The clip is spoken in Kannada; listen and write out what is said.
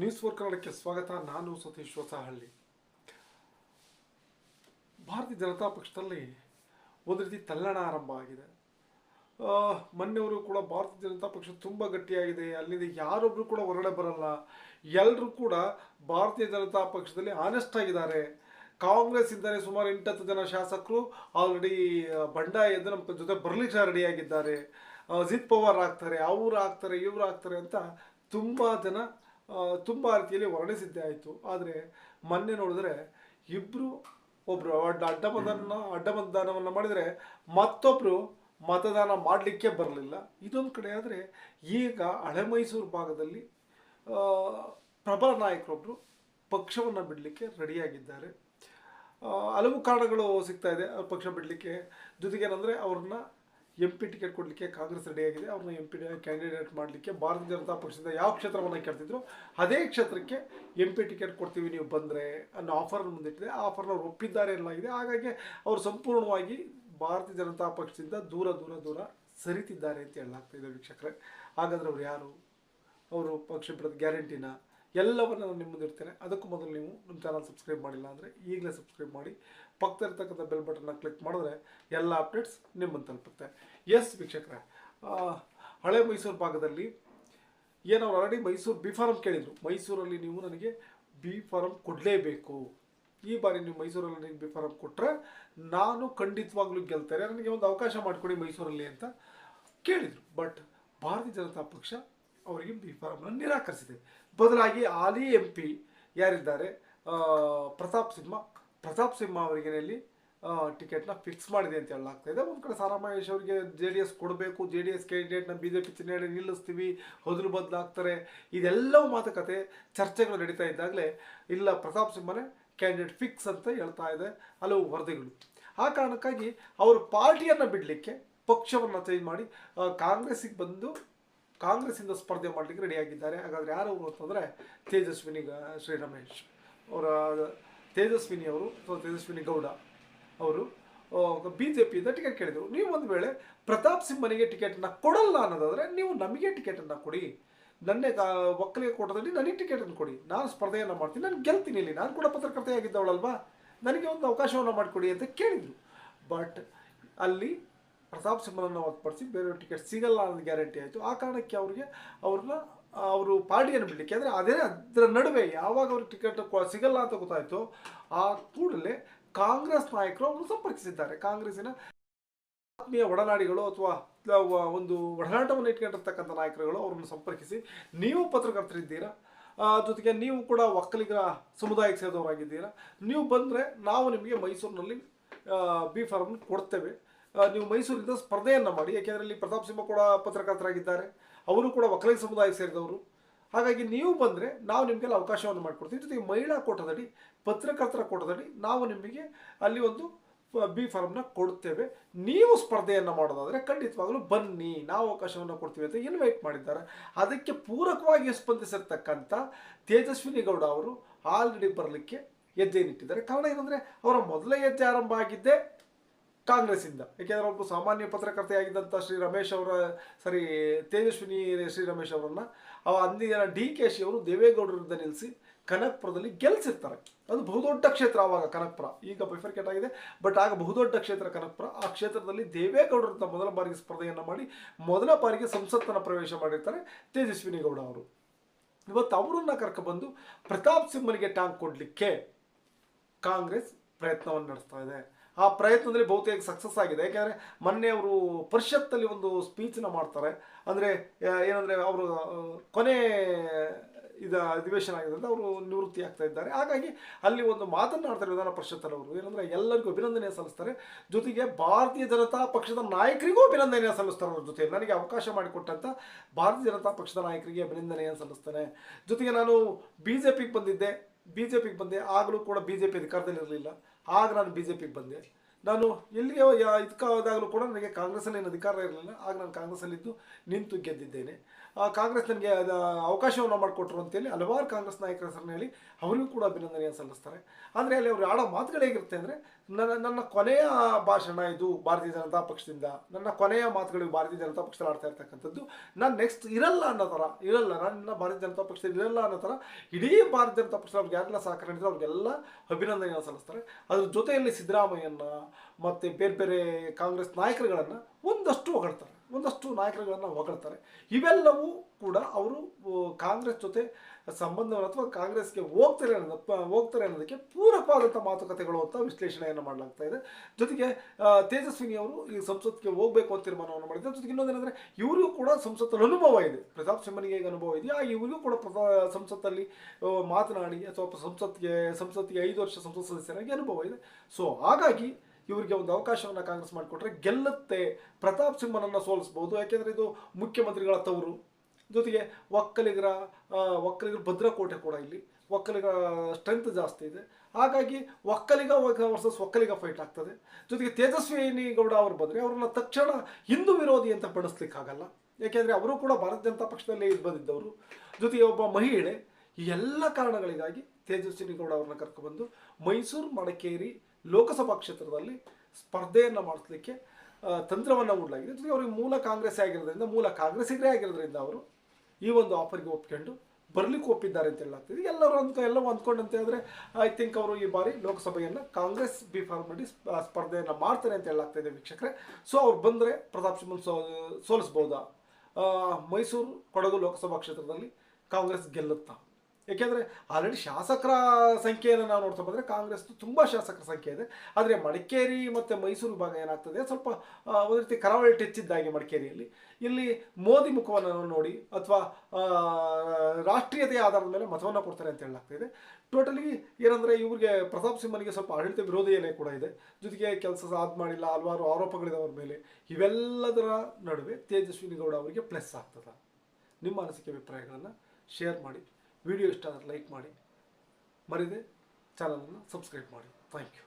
ನ್ಯೂಸ್ ಫೋರ್ ಕನ್ನಡಕ್ಕೆ ಸ್ವಾಗತ. ನಾನು ಸತೀಶ್ ಹೊಸಹಳ್ಳಿ. ಭಾರತೀಯ ಜನತಾ ಪಕ್ಷದಲ್ಲಿ ಒಂದು ರೀತಿ ತಲ್ಲಣ ಆರಂಭ ಆಗಿದೆ. ಮೊನ್ನೆಯವರು ಕೂಡ ಭಾರತೀಯ ಜನತಾ ಪಕ್ಷ ತುಂಬ ಗಟ್ಟಿಯಾಗಿದೆ. ಅಲ್ಲಿಂದ ಯಾರೊಬ್ಬರು ಕೂಡ ಹೊರಗಡೆ ಬರಲ್ಲ. ಎಲ್ಲರೂ ಕೂಡ ಭಾರತೀಯ ಜನತಾ ಪಕ್ಷದಲ್ಲಿ ಆನೆಸ್ಟ್ ಆಗಿದ್ದಾರೆ. ಕಾಂಗ್ರೆಸ್ ಇದ್ದಾರೆ ಸುಮಾರು ಎಂಟತ್ತು ಜನ ಶಾಸಕರು ಆಲ್ರೆಡಿ ಬಂಡಾಯ ಎದ್ದು ನಮ್ಮ ಜೊತೆ ಬರ್ಲಿಕ್ಕೆ ರೆಡಿಯಾಗಿದ್ದಾರೆ ಅಜಿತ್ ಪವಾರ್ ಆಗ್ತಾರೆ, ಅವ್ರು ಆಗ್ತಾರೆ, ಇವ್ರು ಆಗ್ತಾರೆ ಅಂತ ತುಂಬ ಜನ ತುಂಬ ರೀತಿಯಲ್ಲಿ ವರ್ಣಿಸಿದ್ದೇ ಆಯಿತು. ಆದರೆ ಮೊನ್ನೆ ನೋಡಿದ್ರೆ ಇಬ್ಬರು ಒಬ್ಬರು ಅಡ್ಡ ಮತದಾನ ಅಡ್ಡ ಮತದಾನವನ್ನು ಮಾಡಿದರೆ ಮತ್ತೊಬ್ಬರು ಮತದಾನ ಮಾಡಲಿಕ್ಕೆ ಬರಲಿಲ್ಲ. ಇದೊಂದು ಕಡೆ ಆದರೆ ಈಗ ಹಳೆ ಮೈಸೂರು ಭಾಗದಲ್ಲಿ ಪ್ರಬಲ ನಾಯಕರೊಬ್ಬರು ಪಕ್ಷವನ್ನು ಬಿಡಲಿಕ್ಕೆ ರೆಡಿಯಾಗಿದ್ದಾರೆ. ಹಲವು ಕಾರಣಗಳು ಸಿಗ್ತಾ ಇದೆ ಪಕ್ಷ ಬಿಡಲಿಕ್ಕೆ. ಜೊತೆಗೇನೆಂದರೆ ಅವ್ರನ್ನ ಎಂ ಪಿ ಟಿಕೆಟ್ ಕೊಡಲಿಕ್ಕೆ ಕಾಂಗ್ರೆಸ್ ರೆಡಿಯಾಗಿದೆ ಅವ್ರನ್ನ ಎಂ ಪಿ ಕ್ಯಾಂಡಿಡೇಟ್ ಮಾಡಲಿಕ್ಕೆ ಭಾರತೀಯ ಜನತಾ ಪಕ್ಷದಿಂದ ಯಾವ ಕ್ಷೇತ್ರವನ್ನು ಕೇಳ್ತಿದ್ರು, ಅದೇ ಕ್ಷೇತ್ರಕ್ಕೆ ಎಂ ಪಿ ಟಿಕೆಟ್ ಕೊಡ್ತೀವಿ ನೀವು ಬಂದರೆ ಅನ್ನೋ ಆಫರ್ ಮುಂದಿಟ್ಟಿದೆ. ಆ ಆಫರ್ನ ಅವ್ರು ಒಪ್ಪಿದ್ದಾರೆ ಎನ್ನಲಾಗಿದೆ ಹಾಗಾಗಿ ಅವರು ಸಂಪೂರ್ಣವಾಗಿ ಭಾರತೀಯ ಜನತಾ ಪಕ್ಷದಿಂದ ದೂರ ದೂರ ದೂರ ಸರಿತಿದ್ದಾರೆ ಅಂತ ಹೇಳಲಾಗ್ತಾ ಇದೆ ವೀಕ್ಷಕರೇ. ಹಾಗಾದ್ರೆ ಅವ್ರು ಯಾರು? ಅವರು ಪಕ್ಷ ಗ್ಯಾರಂಟಿನ? ಎಲ್ಲವನ್ನು ನಾನು ನಿಮ್ಮ ಮುಂದೆ ಇರ್ತೇನೆ ಅದಕ್ಕೂ ಮೊದಲು ನೀವು ನಮ್ಮ ಚಾನಲ್ ಸಬ್ಸ್ಕ್ರೈಬ್ ಮಾಡಿಲ್ಲ ಅಂದರೆ ಈಗಲೇ ಸಬ್ಸ್ಕ್ರೈಬ್ ಮಾಡಿ. ಪಕ್ಕದಲ್ಲಿರ್ತಕ್ಕಂಥ ಬೆಲ್ ಬಟನ್ನ ಕ್ಲಿಕ್ ಮಾಡಿದ್ರೆ ಎಲ್ಲ ಅಪ್ಡೇಟ್ಸ್ ನಿಮ್ಮನ್ನು ತಲುಪುತ್ತೆ. ಎಸ್ ವೀಕ್ಷಕರೇ. ಹಳೆ ಮೈಸೂರು ಭಾಗದಲ್ಲಿ ಏನು ಅವ್ರು ಆಲ್ರೆಡಿ ಮೈಸೂರು ಬಿ ಫಾರಮ್ ಕೇಳಿದರು. ಮೈಸೂರಲ್ಲಿ ನೀವು ನನಗೆ ಬಿ ಫಾರಮ್ ಕೊಡಲೇಬೇಕು. ಈ ಬಾರಿ ನೀವು ಮೈಸೂರಲ್ಲಿ ನನಗೆ ಬಿ ಫಾರಮ್ ಕೊಟ್ಟರೆ ನಾನು ಖಂಡಿತವಾಗ್ಲೂ ಗೆಲ್ತಾರೆ ನನಗೆ ಒಂದು ಅವಕಾಶ ಮಾಡಿಕೊಡಿ ಮೈಸೂರಲ್ಲಿ ಅಂತ ಕೇಳಿದರು. ಬಟ್ ಭಾರತೀಯ ಜನತಾ ಪಕ್ಷ ಅವರಿಗೆ ಬಿ ಫಾರಮ್ನ ನಿರಾಕರಿಸಿದೆ. ಬದಲಾಗಿ ಹಾಲಿ ಎಂ ಪಿ ಯಾರಿದ್ದಾರೆ ಪ್ರತಾಪ್ ಸಿಂಹ ಪ್ರತಾಪ್ ಸಿಂಹ ಅವರಿಗೆ ಇಲ್ಲಿ ಟಿಕೆಟ್ನ ಫಿಕ್ಸ್ ಮಾಡಿದೆ ಅಂತ ಹೇಳಲಾಗ್ತಾ ಇದೆ. ಒಂದು ಕಡೆ ಸಾರಾಮಹೇಶ್ ಅವರಿಗೆ ಜೆ ಡಿ ಎಸ್ ಕೊಡಬೇಕು ಜೆ ಡಿ ಎಸ್ ಕ್ಯಾಂಡಿಡೇಟ್ನ ಬಿ ಜೆ ಪಿ ಚಿಹ್ನೆ ನಿಲ್ಲಿಸ್ತೀವಿ, ಹೊದಲು ಬದಲಾಗ್ತಾರೆ. ಇದೆಲ್ಲವೂ ಮಾತುಕತೆ, ಚರ್ಚೆಗಳು ನಡೀತಾ ಇದ್ದಾಗಲೇ ಇಲ್ಲ ಪ್ರತಾಪ್ ಸಿಂಹನೇ ಕ್ಯಾಂಡಿಡೇಟ್ ಫಿಕ್ಸ್ ಅಂತ ಹೇಳ್ತಾ ಇದೆ ಹಲವು ವರದಿಗಳು. ಆ ಕಾರಣಕ್ಕಾಗಿ ಅವರು ಪಾರ್ಟಿಯನ್ನು ಬಿಡಲಿಕ್ಕೆ ಪಕ್ಷವನ್ನು ಚೇಂಜ್ ಮಾಡಿ ಕಾಂಗ್ರೆಸ್ಸಿಗೆ ಬಂದು ಕಾಂಗ್ರೆಸ್ಸಿಂದ ಸ್ಪರ್ಧೆ ಮಾಡಲಿಕ್ಕೆ ರೆಡಿಯಾಗಿದ್ದಾರೆ ಹಾಗಾದ್ರೆ ಯಾರು ಅವರು ಅಂತಂದರೆ ತೇಜಸ್ವಿನಿ ಶ್ರೀ ರಮೇಶ್. ಅವರ, ತೇಜಸ್ವಿನಿ ಅವರು ಅಥವಾ ತೇಜಸ್ವಿನಿ ಗೌಡ ಅವರು ಬಿ ಜೆ ಪಿಯಿಂದ ಟಿಕೆಟ್ ಕೇಳಿದರು. ನೀವು ಒಂದು ವೇಳೆ ಪ್ರತಾಪ್ ಸಿಂಹನಿಗೆ ಟಿಕೆಟನ್ನು ಕೊಡಲ್ಲ ಅನ್ನೋದಾದರೆ ನೀವು ನಮಗೆ ಟಿಕೆಟನ್ನು ಕೊಡಿ. ನನ್ನ ಒಕ್ಕಲಿಗೆ ಕೊಟ್ಟದಲ್ಲಿ ನನಗೆ ಟಿಕೆಟನ್ನು ಕೊಡಿ. ನಾನು ಸ್ಪರ್ಧೆಯನ್ನು ಮಾಡ್ತೀನಿ. ನಾನು ಗೆಲ್ತೀನಿ ಇಲ್ಲಿ. ನಾನು ಕೂಡ ಪತ್ರಕರ್ತೆಯಾಗಿದ್ದವಳಲ್ವಾ? ನನಗೆ ಒಂದು ಅವಕಾಶವನ್ನು ಮಾಡಿಕೊಡಿ ಅಂತ ಕೇಳಿದರು. ಬಟ್ ಅಲ್ಲಿ ಪ್ರತಾಪ್ ಸಿಂಹನನ್ನು ಹೊರತುಪಡಿಸಿ ಬೇರೆ ಟಿಕೆಟ್ ಸಿಗಲ್ಲ ಅನ್ನೋದು ಗ್ಯಾರಂಟಿ ಆಯಿತು. ಆ ಕಾರಣಕ್ಕೆ ಅವ್ರಿಗೆ ಅವ್ರನ್ನ, ಅವರು ಪಾರ್ಟಿಯನ್ನು ಬಿಡಲಿಕ್ಕೆ, ಅಂದರೆ ಅದೇ ಅದರ ನಡುವೆ ಯಾವಾಗ ಅವ್ರಿಗೆ ಟಿಕೆಟ್ ಸಿಗಲ್ಲ ಅಂತ ಗೊತ್ತಾಯಿತು, ಆ ಕೂಡಲೇ ಕಾಂಗ್ರೆಸ್ ನಾಯಕರು ಅವರು ಸಂಪರ್ಕಿಸಿದ್ದಾರೆ. ಕಾಂಗ್ರೆಸ್ಸಿನ ಆತ್ಮೀಯ ಒಡನಾಡಿಗಳು ಅಥವಾ ಒಂದು ಒಡನಾಟವನ್ನು ಇಟ್ಕೊಂಡಿರ್ತಕ್ಕಂಥ ನಾಯಕರುಗಳು ಅವರನ್ನು ಸಂಪರ್ಕಿಸಿ, ನೀವು ಪತ್ರಕರ್ತರಿದ್ದೀರಾ? ಜೊತೆಗೆ ನೀವು ಕೂಡ ಒಕ್ಕಲಿಗರ ಸಮುದಾಯಕ್ಕೆ ಸೇರಿದವರಾಗಿದ್ದೀರಾ? ನೀವು ಬಂದರೆ ನಾವು ನಿಮಗೆ ಮೈಸೂರಿನಲ್ಲಿ ಬಿ ಫಾರ್ಮ್ ಕೊಡ್ತೇವೆ. ನೀವು ಮೈಸೂರಿಂದ ಸ್ಪರ್ಧೆಯನ್ನು ಮಾಡಿ, ಯಾಕೆಂದರೆ ಇಲ್ಲಿ ಪ್ರತಾಪ್ ಸಿಂಹ ಕೂಡ ಪತ್ರಕರ್ತರಾಗಿದ್ದಾರೆ. ಅವರು ಕೂಡ ಒಕ್ಕಲಿಗ ಸಮುದಾಯ ಸೇರಿದವರು. ಹಾಗಾಗಿ ನೀವು ಬಂದರೆ ನಾವು ನಿಮಗೆಲ್ಲ ಅವಕಾಶವನ್ನು ಮಾಡಿಕೊಡ್ತೀವಿ. ಜೊತೆಗೆ ಮಹಿಳಾ ಕೋಟದಡಿ ಪತ್ರಕರ್ತರ ಕೋಟದಡಿ ನಾವು ನಿಮಗೆ ಅಲ್ಲಿ ಒಂದು ಬಿ ಫಾರ್ಮ್ನ ಕೊಡ್ತೇವೆ. ನೀವು ಸ್ಪರ್ಧೆಯನ್ನು ಮಾಡೋದಾದರೆ ಖಂಡಿತವಾಗಲೂ ಬನ್ನಿ, ನಾವು ಅವಕಾಶವನ್ನು ಕೊಡ್ತೀವಿ ಅಂತ ಇನ್ವೈಟ್ ಮಾಡಿದ್ದಾರೆ. ಅದಕ್ಕೆ ಪೂರಕವಾಗಿ ಸ್ಪಂದಿಸಿರ್ತಕ್ಕಂಥ ತೇಜಸ್ವಿನಿ ಗೌಡ ಅವರು ಆಲ್ರೆಡಿ ಬರಲಿಕ್ಕೆ ಹೆಜ್ಜೆ ನಿಟ್ಟಿದ್ದಾರೆ ಕಾರಣ ಏನಂದರೆ, ಅವರ ಮೊದಲ ಹೆಜ್ಜೆ ಆರಂಭ ಆಗಿದ್ದೇ ಕಾಂಗ್ರೆಸ್ಸಿಂದ. ಏಕೆಂದರೆ ಒಬ್ಬ ಸಾಮಾನ್ಯ ಪತ್ರಕರ್ತೆಯಾಗಿದ್ದಂಥ ಶ್ರೀ ರಮೇಶ್ ಅವರ, ಸರಿ, ತೇಜಸ್ವಿನಿ ಶ್ರೀ ರಮೇಶ್ ಅವರನ್ನು, ಅವ ಅಂದಿನ ಡಿ ಕೆ ಶಿ ಅವರು ದೇವೇಗೌಡರ ವಿರುದ್ಧ ನಿಲ್ಲಿಸಿ ಕನಕ್ಪುರದಲ್ಲಿ ಗೆಲ್ಲಿಸಿರ್ತಾರೆ ಅದು ಬಹುದೊಡ್ಡ ಕ್ಷೇತ್ರ ಆವಾಗ ಕನಕ್ಪುರ. ಈಗ ಬೈಫರ್ಕೇಟ್ ಆಗಿದೆ. ಬಟ್ ಆಗ ಬಹುದೊಡ್ಡ ಕ್ಷೇತ್ರ ಕನಕ್ಪುರ. ಆ ಕ್ಷೇತ್ರದಲ್ಲಿ ದೇವೇಗೌಡರ ಮೊದಲ ಬಾರಿಗೆ ಸ್ಪರ್ಧೆಯನ್ನು ಮಾಡಿ, ಮೊದಲ ಬಾರಿಗೆ ಸಂಸತ್ತನ್ನು ಪ್ರವೇಶ ಮಾಡಿರ್ತಾರೆ ತೇಜಸ್ವಿನಿ ಗೌಡ ಅವರು. ಇವತ್ತು ಅವರನ್ನ ಕರ್ಕೊಬಂದು ಪ್ರತಾಪ್ ಸಿಂಹನಿಗೆ ಟ್ಯಾಂಕ್ ಕೊಡಲಿಕ್ಕೆ ಕಾಂಗ್ರೆಸ್ ಪ್ರಯತ್ನವನ್ನು ನಡೆಸ್ತಾ ಇದೆ. ಆ ಪ್ರಯತ್ನದಲ್ಲಿ ಬಹುತೇಕ ಸಕ್ಸಸ್ ಆಗಿದೆ. ಯಾಕೆಂದರೆ ಮೊನ್ನೆ ಅವರು ಪರಿಷತ್ತಲ್ಲಿ ಒಂದು ಸ್ಪೀಚನ್ನ ಮಾಡ್ತಾರೆ. ಅಂದರೆ ಏನಂದರೆ ಅವರು ಕೊನೆ, ಇದ, ಅಧಿವೇಶನ ಆಗಿದೆ ಅಂತ ಅವರು ನಿವೃತ್ತಿ ಆಗ್ತಾ ಇದ್ದಾರೆ. ಹಾಗಾಗಿ ಅಲ್ಲಿ ಒಂದು ಮಾತನಾಡ್ತಾರೆ ವಿಧಾನ ಪರಿಷತ್ತಲ್ಲವರು ಏನಂದರೆ ಎಲ್ಲರಿಗೂ ಅಭಿನಂದನೆ ಸಲ್ಲಿಸ್ತಾರೆ. ಜೊತೆಗೆ ಭಾರತೀಯ ಜನತಾ ಪಕ್ಷದ ನಾಯಕರಿಗೂ ಅಭಿನಂದನೆ ಸಲ್ಲಿಸ್ತಾರೆ ಅವ್ರ ಜೊತೆ ನನಗೆ ಅವಕಾಶ ಮಾಡಿಕೊಟ್ಟಂಥ ಭಾರತೀಯ ಜನತಾ ಪಕ್ಷದ ನಾಯಕರಿಗೆ ಅಭಿನಂದನೆಯನ್ನು ಸಲ್ಲಿಸ್ತಾನೆ. ಜೊತೆಗೆ ನಾನು ಬಿ ಜೆ ಪಿಗೆ ಬಂದಿದ್ದೆ. ಬಿ ಜೆ ಪಿಗೆ ಬಂದೆ. ಆಗಲೂ ಕೂಡ ಬಿ ಜೆ ಪಿ ಅಧಿಕಾರದಲ್ಲಿ ಇರಲಿಲ್ಲ ಆಗ ನಾನು ಬಿ ಜೆ ಪಿಗೆ ಬಂದೆ. ನಾನು ಎಲ್ಲಿಗೆ ಇದಕ್ಕಾದಾಗಲೂ ಕೂಡ ನನಗೆ ಕಾಂಗ್ರೆಸ್ಸಲ್ಲಿ ಏನು ಅಧಿಕಾರ ಇರಲಿಲ್ಲ. ಆಗ ನಾನು ಕಾಂಗ್ರೆಸ್ಸಲ್ಲಿದ್ದು ನಿಂತು ಗೆದ್ದಿದ್ದೇನೆ. ಆ, ಕಾಂಗ್ರೆಸ್ ನನಗೆ ಅದು ಅವಕಾಶವನ್ನು ಮಾಡಿಕೊಟ್ರು ಅಂತೇಳಿ ಹಲವಾರು ಕಾಂಗ್ರೆಸ್ ನಾಯಕರ ಹೆಸರನ್ನ ಹೇಳಿ ಅವರಿಗೂ ಕೂಡ ಅಭಿನಂದನೆಯನ್ನು ಸಲ್ಲಿಸ್ತಾರೆ. ಆದರೆ ಅಲ್ಲಿ ಅವರು ಆಡೋ ಮಾತುಗಳು ಹೇಗಿರುತ್ತೆ ಅಂದರೆ ನನ್ನ ನನ್ನ ಕೊನೆಯ ಭಾಷಣ ಇದು ಭಾರತೀಯ ಜನತಾ ಪಕ್ಷದಿಂದ. ನನ್ನ ಕೊನೆಯ ಮಾತುಗಳು ಭಾರತೀಯ ಜನತಾ ಪಕ್ಷದಲ್ಲಿ ಆಡ್ತಾ ಇರ್ತಕ್ಕಂಥದ್ದು. ನಾನು ನೆಕ್ಸ್ಟ್ ಇರಲ್ಲ ಅನ್ನೋ ಥರ, ಇರಲ್ಲ. ನನ್ನ ಭಾರತೀಯ ಜನತಾ ಪಕ್ಷದಲ್ಲಿ ಇರಲ್ಲ ಅನ್ನೋ ಥರ ಇಡೀ ಭಾರತೀಯ ಜನತಾ ಪಕ್ಷ ಅವ್ರಿಗೆ ಯಾರೆಲ್ಲ ಸಹಕಾರ ನೀಡಿದ್ರು ಅವ್ರಿಗೆಲ್ಲ ಅಭಿನಂದನೆಯನ್ನು ಸಲ್ಲಿಸ್ತಾರೆ. ಅದ್ರ ಜೊತೆಯಲ್ಲಿ ಸಿದ್ದರಾಮಯ್ಯನ ಮತ್ತು ಬೇರೆ ಬೇರೆ ಕಾಂಗ್ರೆಸ್ ನಾಯಕರುಗಳನ್ನು ಒಂದಷ್ಟು ಹೊಗಳ್ತಾರೆ. ಒಂದಷ್ಟು ನಾಯಕರುಗಳನ್ನು ಹೊಗಳ್ತಾರೆ. ಇವೆಲ್ಲವೂ ಕೂಡ ಅವರು ಕಾಂಗ್ರೆಸ್ ಜೊತೆ ಸಂಬಂಧವನ್ನು ಅಥವಾ ಕಾಂಗ್ರೆಸ್ಗೆ ಹೋಗ್ತಾರೆ ಅನ್ನೋದು ಹೋಗ್ತಾರೆ ಅನ್ನೋದಕ್ಕೆ ಪೂರಕವಾದಂಥ ಮಾತುಕತೆಗಳು ಅಂತ ವಿಶ್ಲೇಷಣೆಯನ್ನು ಮಾಡಲಾಗ್ತಾ ಇದೆ. ಜೊತೆಗೆ ತೇಜಸ್ವಿನಿ ಅವರು ಈ ಸಂಸತ್ಗೆ ಹೋಗಬೇಕು ಅಂತ ತೀರ್ಮಾನವನ್ನು ಮಾಡಿದ್ದಾರೆ. ಜೊತೆಗೆ ಇನ್ನೊಂದೇನೆಂದರೆ ಇವರಿಗೂ ಕೂಡ ಸಂಸತ್ತಲ್ಲಿ ಅನುಭವ ಇದೆ. ಪ್ರತಾಪ್ ಸಿಂಹನಿಗೆ ಈಗ ಅನುಭವ ಇದೆಯಾ ಇವರಿಗೂ ಕೂಡ ಪ್ರತಾ, ಸಂಸತ್ತಲ್ಲಿ ಮಾತನಾಡಿ ಅಥವಾ ಸಂಸತ್ಗೆ, ಸಂಸತ್ತಿಗೆ ಐದು ವರ್ಷ ಸಂಸತ್ ಸದಸ್ಯರಾಗಿ ಅನುಭವ ಇದೆ. ಸೊ, ಹಾಗಾಗಿ ಇವರಿಗೆ ಒಂದು ಅವಕಾಶವನ್ನು ಕಾಂಗ್ರೆಸ್ ಮಾಡಿಕೊಟ್ರೆ ಗೆಲ್ಲುತ್ತೆ. ಪ್ರತಾಪ್ ಸಿಂಹನನ್ನು ಸೋಲಿಸ್ಬೋದು. ಯಾಕೆಂದರೆ ಇದು ಮುಖ್ಯಮಂತ್ರಿಗಳ ತವರು. ಜೊತೆಗೆ ಒಕ್ಕಲಿಗರ ಒಕ್ಕಲಿಗರ ಭದ್ರಕೋಟೆ ಕೂಡ ಇಲ್ಲಿ. ಒಕ್ಕಲಿಗರ ಸ್ಟ್ರೆಂತ್ ಜಾಸ್ತಿ ಇದೆ. ಹಾಗಾಗಿ ಒಕ್ಕಲಿಗ ವರ್ಸಸ್ ಒಕ್ಕಲಿಗ ಫೈಟ್ ಆಗ್ತದೆ. ಜೊತೆಗೆ ತೇಜಸ್ವಿನಿ ಗೌಡ ಅವರು ಬಂದರೆ ಅವ್ರನ್ನ ತಕ್ಷಣ ಹಿಂದೂ ವಿರೋಧಿ ಅಂತ ಬಣಿಸ್ಲಿಕ್ಕಾಗಲ್ಲ ಯಾಕೆಂದರೆ ಅವರು ಕೂಡ ಭಾರತೀಯ ಜನತಾ ಪಕ್ಷದಲ್ಲೇ ಇದು ಬಂದಿದ್ದವರು. ಜೊತೆಗೆ ಒಬ್ಬ ಮಹಿಳೆ. ಎಲ್ಲ ಕಾರಣಗಳಿಗಾಗಿ ತೇಜಸ್ವಿನಿ ಗೌಡ ಅವ್ರನ್ನ ಕರ್ಕೊಬಂದು ಮೈಸೂರು ಮಡಿಕೇರಿ ಲೋಕಸಭಾ ಕ್ಷೇತ್ರದಲ್ಲಿ ಸ್ಪರ್ಧೆಯನ್ನು ಮಾಡಿಸ್ಲಿಕ್ಕೆ ತಂತ್ರವನ್ನು ಹೂಡಲಾಗಿದೆ. ಜೊತೆಗೆ ಅವರಿಗೆ ಮೂಲ ಕಾಂಗ್ರೆಸ್ ಆಗಿರೋದ್ರಿಂದ, ಮೂಲ ಕಾಂಗ್ರೆಸ್ಸಿಗರೇ ಆಗಿರೋದ್ರಿಂದ ಅವರು ಈ ಒಂದು ಆಫರ್ಗೆ ಒಪ್ಕೊಂಡು ಬರ್ಲಿಕ್ಕೆ ಒಪ್ಪಿದ್ದಾರೆ ಅಂತ ಹೇಳಲಾಗ್ತದೆ. ಎಲ್ಲರೂ ಅಂದ್ಕ ಎಲ್ಲವೂ ಅಂದ್ಕೊಂಡಂತೆ ಆದರೆ ಐ ಥಿಂಕ್ ಅವರು ಈ ಬಾರಿ ಲೋಕಸಭೆಯನ್ನು ಕಾಂಗ್ರೆಸ್ ಬಿ ಫಾರ್ಮ್ ಮಾಡಿ ಸ್ಪ- ಸ್ಪರ್ಧೆಯನ್ನು ಮಾಡ್ತಾರೆ ಅಂತ ಹೇಳಲಾಗ್ತಾ ಇದೆ ವೀಕ್ಷಕರೇ. ಸೊ ಅವ್ರು ಬಂದರೆ ಪ್ರತಾಪ್ ಸಿಂಹನ್ ಸೋ, ಸೋಲಿಸ್ಬೋದಾ? ಮೈಸೂರು ಕೊಡಗು ಲೋಕಸಭಾ ಕ್ಷೇತ್ರದಲ್ಲಿ ಕಾಂಗ್ರೆಸ್ ಗೆಲ್ಲುತ್ತಾ? ಏಕೆಂದರೆ ಆಲ್ರೆಡಿ ಶಾಸಕರ ಸಂಖ್ಯೆಯನ್ನು ನಾವು ನೋಡ್ತಾ ಬಂದರೆ ಕಾಂಗ್ರೆಸ್ದು ತುಂಬ ಶಾಸಕರ ಸಂಖ್ಯೆ ಇದೆ. ಆದರೆ ಮಡಿಕೇರಿ ಮತ್ತು ಮೈಸೂರು ಭಾಗ ಏನಾಗ್ತದೆ? ಸ್ವಲ್ಪ ಒಂದು ರೀತಿ ಕರಾವಳಿ ಟಚ್ ಮಡಿಕೇರಿಯಲ್ಲಿ. ಇಲ್ಲಿ ಮೋದಿ ಮುಖವನ್ನು ನೋಡಿ ಅಥವಾ ರಾಷ್ಟ್ರೀಯತೆಯ ಆಧಾರದ ಮೇಲೆ ಮತವನ್ನು ಕೊಡ್ತಾರೆ ಅಂತ ಹೇಳಲಾಗ್ತಿದೆ ಟೋಟಲಿ ಏನಂದರೆ ಇವರಿಗೆ ಪ್ರತಾಪ್ ಸಿಂಹನಿಗೆ ಸ್ವಲ್ಪ ಆಡಳಿತ ವಿರೋಧಿಯೇ ಕೂಡ ಇದೆ. ಜೊತೆಗೆ ಕೆಲಸ ಸಾಧ ಮಾಡಿಲ್ಲ, ಹಲವಾರು ಆರೋಪಗಳಿದೆ ಅವ್ರ ಮೇಲೆ. ಇವೆಲ್ಲದರ ನಡುವೆ ತೇಜಸ್ವಿನಿ ಗೌಡ ಅವರಿಗೆ ಪ್ಲಸ್ ಆಗ್ತದೆ. ನಿಮ್ಮ ಅನಿಸಿಕೆ ಅಭಿಪ್ರಾಯಗಳನ್ನು ಶೇರ್ ಮಾಡಿ. ವಿಡಿಯೋ ಇಷ್ಟ ಆದರೆ ಲೈಕ್ ಮಾಡಿ. ಮರಿದೆ ಚಾನಲನ್ನು ಸಬ್ಸ್ಕ್ರೈಬ್ ಮಾಡಿ. Thank you.